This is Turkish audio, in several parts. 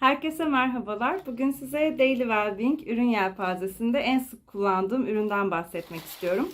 Herkese merhabalar. Bugün size Daily Wellbeing ürün yelpazesinde en sık kullandığım üründen bahsetmek istiyorum.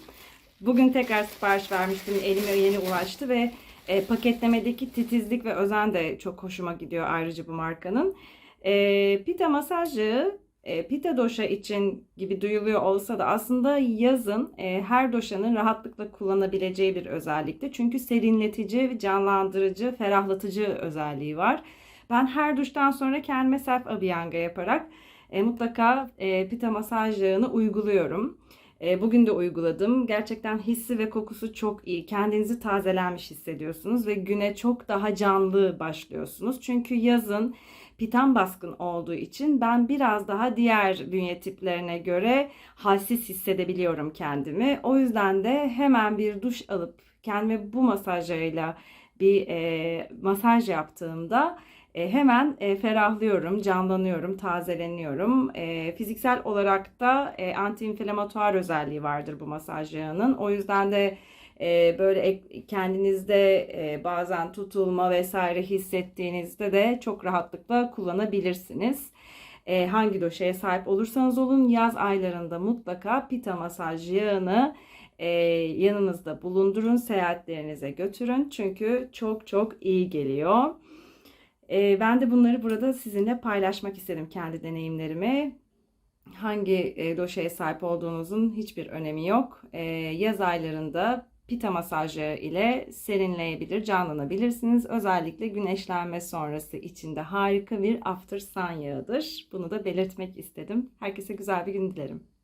Bugün tekrar sipariş vermiştim. Elime yeni ulaştı ve e, paketlemedeki titizlik ve özen de çok hoşuma gidiyor ayrıca bu markanın. E, pita masaj yağı e, pita doşa için gibi duyuluyor olsa da aslında yazın e, her doşanın rahatlıkla kullanabileceği bir özellikte. Çünkü serinletici, canlandırıcı, ferahlatıcı özelliği var. Ben her duştan sonra kendime self abhyanga yaparak e, mutlaka e, pita masaj yağını uyguluyorum. E, bugün de uyguladım. Gerçekten hissi ve kokusu çok iyi. Kendinizi tazelenmiş hissediyorsunuz ve güne çok daha canlı başlıyorsunuz. Çünkü yazın pitan baskın olduğu için ben biraz daha diğer bünye tiplerine göre halsiz hissedebiliyorum kendimi. O yüzden de hemen bir duş alıp kendime bu masajlarıyla bir e, masaj yaptığımda e, hemen e, ferahlıyorum, canlanıyorum, tazeleniyorum. E, fiziksel olarak da e, antiinflamatuar özelliği vardır bu masaj yağının. O yüzden de e, böyle ek, kendinizde e, bazen tutulma vesaire hissettiğinizde de çok rahatlıkla kullanabilirsiniz. E, hangi doşeye sahip olursanız olun yaz aylarında mutlaka pita masaj yağını e, yanınızda bulundurun, seyahatlerinize götürün. Çünkü çok çok iyi geliyor. E, ben de bunları burada sizinle paylaşmak istedim kendi deneyimlerimi. Hangi e, doşeye sahip olduğunuzun hiçbir önemi yok. E, yaz aylarında pita masajı ile serinleyebilir, canlanabilirsiniz. Özellikle güneşlenme sonrası içinde harika bir after sun yağıdır. Bunu da belirtmek istedim. Herkese güzel bir gün dilerim.